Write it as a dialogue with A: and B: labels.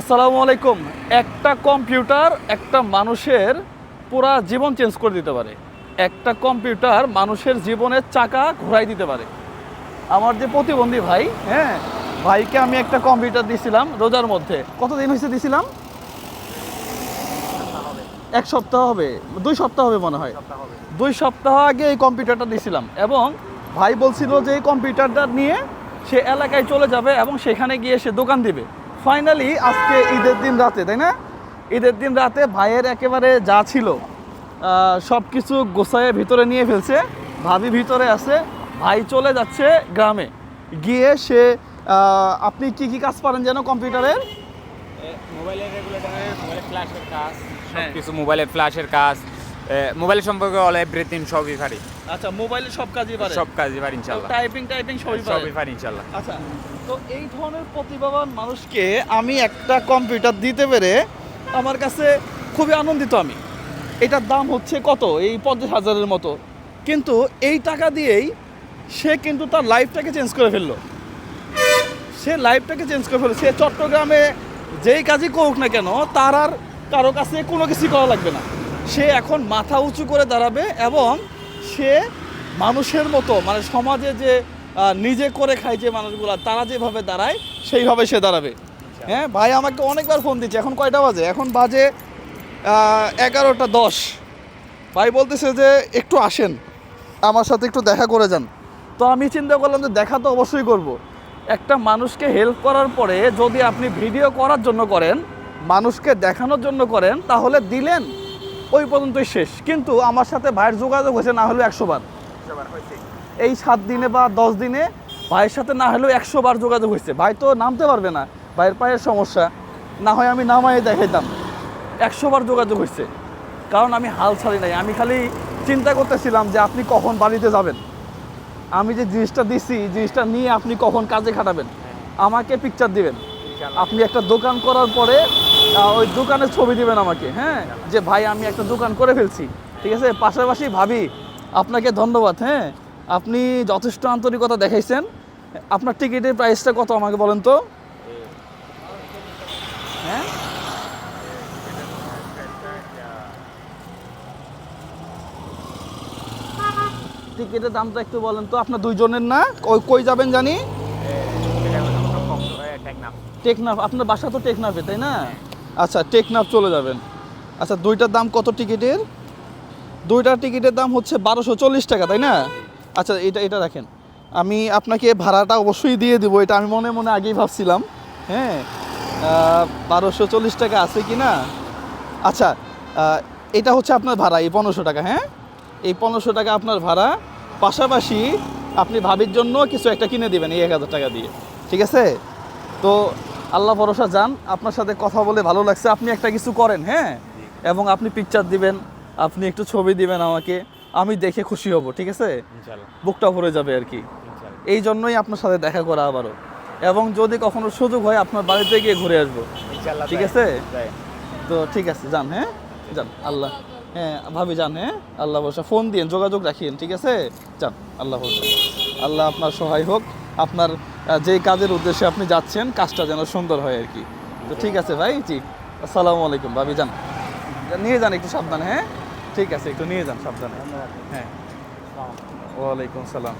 A: আসসালামু আলাইকুম। একটা কম্পিউটার একটা মানুষের পুরা জীবন চেঞ্জ করে দিতে পারে। একটা কম্পিউটার মানুষের জীবনের চাকা ঘোরাই দিতে পারে। আমার যে প্রতিবন্ধী ভাই হ্যাঁ ভাইকে আমি একটা কম্পিউটার দিয়েছিলাম রোজার মধ্যে। কতদিন হয়েছে দিয়েছিলাম এক সপ্তাহ হবে। দুই সপ্তাহ হবে মনে হয়। দুই সপ্তাহ আগে এই কম্পিউটারটা দিয়েছিলাম এবং ভাই বলছিল যে এই কম্পিউটারটা নিয়ে সে এলাকায় চলে যাবে এবং সেখানে গিয়ে সে দোকান দিবে। ফাইনালি আজকে ঈদের দিন রাতে তাই না? ঈদের দিন রাতে ভাইয়ের একেবারে যা ছিল সব কিছু গোছায় ভিতরে নিয়ে ফেলছে ভাবি ভিতরে আছে ভাই চলে যাচ্ছে গ্রামে। গিয়ে সে আপনি কি কি কাজ পারেন যেন কম্পিউটারের?
B: মোবাইলের রেগুলেটরের মোবাইলের ফ্ল্যাশের কাজ
A: হ্যাঁ।
B: কিছু মোবাইলের ফ্ল্যাশের কাজ মোবাইল সম্পর্কে অল এভরিথিং সবই পারি।
A: আচ্ছা মোবাইলে সব কাজই পারে?
B: সব কাজই পারি ইনশাল্লাহ।
A: টাইপিং টাইপিং সবই পারে?
B: সবই পারি ইনশাল্লাহ।
A: আচ্ছা তো এই ধরনের প্রতিভাবান মানুষকে আমি একটা কম্পিউটার দিতে পেরে আমার কাছে খুবই আনন্দিত আমি। এটার দাম হচ্ছে কত? এই পঞ্চাশ হাজারের মতো। কিন্তু এই টাকা দিয়েই সে কিন্তু তার লাইফটাকে চেঞ্জ করে ফেলল। সে লাইফটাকে চেঞ্জ করে ফেলল। সে চট্টগ্রামে যেই কাজই করুক না কেন তার আর কারও কাছে কোনো কিছু করা লাগবে না। সে এখন মাথা উঁচু করে দাঁড়াবে এবং সে মানুষের মতো মানে সমাজে যে নিজে করে খায় যে মানুষগুলো তারা যেভাবে দাঁড়ায় সেইভাবে সে দাঁড়াবে। হ্যাঁ ভাই আমাকে অনেকবার ফোন দিচ্ছে এখন কয়টা বাজে? এখন বাজে এগারোটা দশ। ভাই বলতেছে যে একটু আসেন আমার সাথে একটু দেখা করে যান। তো আমি চিন্তা করলাম যে দেখা তো অবশ্যই করব। একটা মানুষকে হেল্প করার পরে যদি আপনি ভিডিও করার জন্য করেন মানুষকে দেখানোর জন্য করেন তাহলে দিলেন। ওই পর্যন্তই শেষ। কিন্তু আমার সাথে ভাইয়ের যোগাযোগ হয়েছে না হলেও একশো বার। এই সাত দিনে বা দশ দিনে ভাইয়ের সাথে না হলেও একশো বার যোগাযোগ হয়েছে। ভাই তো নামতে পারবে না ভাইয়ের পায়ের সমস্যা। না হয় আমি নামাই দেখাইতাম। একশো বার যোগাযোগ হয়েছে। কারণ আমি হাল ছাড়ি নাই। আমি খালি চিন্তা করতেছিলাম যে আপনি কখন বাড়িতে যাবেন? আমি যে জিনিসটা দিছি জিনিসটা নিয়ে আপনি কখন কাজে খাটাবেন? আমাকে পিকচার দিবেন। আপনি একটা দোকান করার পরে ওই দোকানের ছবি দিবেন আমাকে হ্যাঁ? যে ভাই আমি একটা দোকান করে ফেলছি। ঠিক আছে? পাশাপাশি ভাবি আপনাকে ধন্যবাদ হ্যাঁ? আপনি যথেষ্ট আন্তরিকতা দেখাইছেন। আপনার টিকিটের প্রাইসটা কত আমাকে বলেন তো? হ্যাঁ? টিকিটের দামটা একটু বলেন তো আপনার দুইজনের না? ওই কই যাবেন জানি? টেকনাফ আপনার বাসা তো টেকনাফে তাই না? আচ্ছা টেকনাফ চলে যাবেন। আচ্ছা দুইটার দাম কত টিকিটের? দুইটার টিকিটের দাম হচ্ছে বারোশো চল্লিশ টাকা, তাই না? আচ্ছা এটা এটা রাখেন আমি আপনাকে ভাড়াটা অবশ্যই দিয়ে দিব, এটা আমি মনে মনে আগেই ভাবছিলাম। হ্যাঁ বারোশো চল্লিশ টাকা আছে কি না? আচ্ছা এটা হচ্ছে আপনার ভাড়া, এই পনেরোশো টাকা হ্যাঁ? এই পনেরোশো টাকা আপনার ভাড়া। পাশাপাশি আপনি ভাবির জন্য কিছু একটা কিনে দিবেন, এই এক হাজার টাকা দিয়ে। ঠিক আছে? তো আল্লাহ ভরসা যান আপনার সাথে কথা বলে ভালো লাগছে। আপনি একটা কিছু করেন হ্যাঁ? এবং আপনি পিকচার দিবেন আপনি একটু ছবি দিবেন আমাকে আমি দেখে খুশি হব ঠিক আছে? বুকটা ভরে যাবে আর কি। এই জন্যই আপনার সাথে দেখা করা আবারও। এবং যদি কখনো সুযোগ হয় আপনার বাড়িতে গিয়ে ঘুরে আসব। ঠিক আছে? তো ঠিক আছে যান হ্যাঁ? যান আল্লাহ হ্যাঁ ভাবি যান হ্যাঁ? আল্লাহ ভরসা। ফোন দিন যোগাযোগ রাখিয়েন ঠিক আছে? যান আল্লাহ ভরসা। আল্লাহ আপনার সহায় হোক। আপনার যেই কাজের উদ্দেশ্যে আপনি যাচ্ছেন, কাজটা যেন সুন্দর হয় আর কি। তো ঠিক আছে ভাই, জি। আসসালামু আলাইকুম, ভাবি, যান। নিয়ে যান একটু সাবধানে হ্যাঁ? ঠিক আছে, একটু নিয়ে যান সাবধানে। হ্যাঁ। ওয়ালাইকুম সালাম